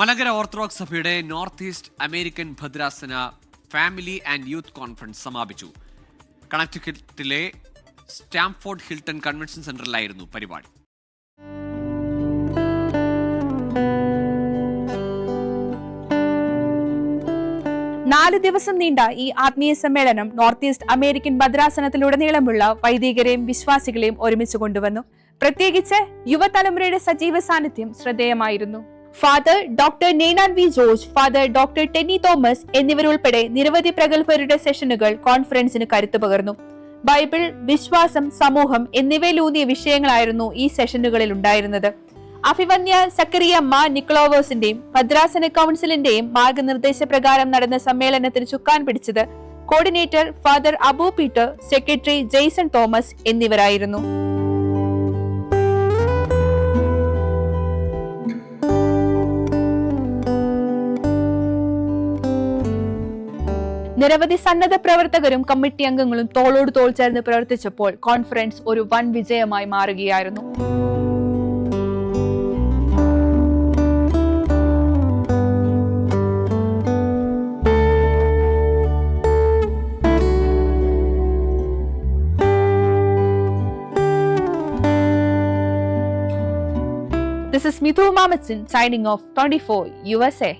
Malankara orthodox സഭയുടെ north east American ഭദ്രാസന family and youth conference സമാപിച്ചു. കണക്ടിക്കറ്റിലെ സ്റ്റാംഫോർഡ് ഹിൽട്ടൺ കൺവെൻഷൻ സെന്ററിലായിരുന്നു പരിപാടി. നാല് ദിവസം നീണ്ട ഈ ആത്മീയ സമ്മേളനം നോർത്ത് ഈസ്റ്റ് അമേരിക്കൻ ഭദ്രാസനത്തിലുടനീളമുള്ള വൈദികരെയും വിശ്വാസികളെയും ഒരുമിച്ച് കൊണ്ടുവന്നു. പ്രത്യേകിച്ച് യുവതലമുറയുടെ സജീവ സാന്നിധ്യം ശ്രദ്ധേയമായിരുന്നു. Father doctor Ninan V George father doctor Tenny Thomas എന്നിവരുൾപ്പെടെ നിരവധി പ്രഗത്ഭരുടെ സെഷനുകൾ കോൺഫറൻസിന് കരുത്തു പകർന്നു. ബൈബിൾ വിശ്വാസം സമൂഹം എന്നിവയിലൂന്നിയ വിഷയങ്ങളായിരുന്നു ഈ സെഷനുകളിൽ ഉണ്ടായിരുന്നത്. അഭിവന്യ സക്കറിയ മാ നിക്ലോവേഴ്സിന്റെയും ഭദ്രാസന കൗൺസിലിന്റെയും മാർഗനിർദ്ദേശപ്രകാരം നടന്ന സമ്മേളനത്തിന് ചുക്കാൻ പിടിച്ചത് coordinator father Abu Peter secretary Jason Thomas എന്നിവരായിരുന്നു. നിരവധി സന്നദ്ധ പ്രവർത്തകരും കമ്മിറ്റി അംഗങ്ങളും തോളോട് തോൾ ചേർന്ന് പ്രവർത്തിച്ചപ്പോൾ കോൺഫറൻസ് ഒരു വൻ വിജയമായി മാറുകയായിരുന്നു This is Mithu Mamatsin signing off 24 USA.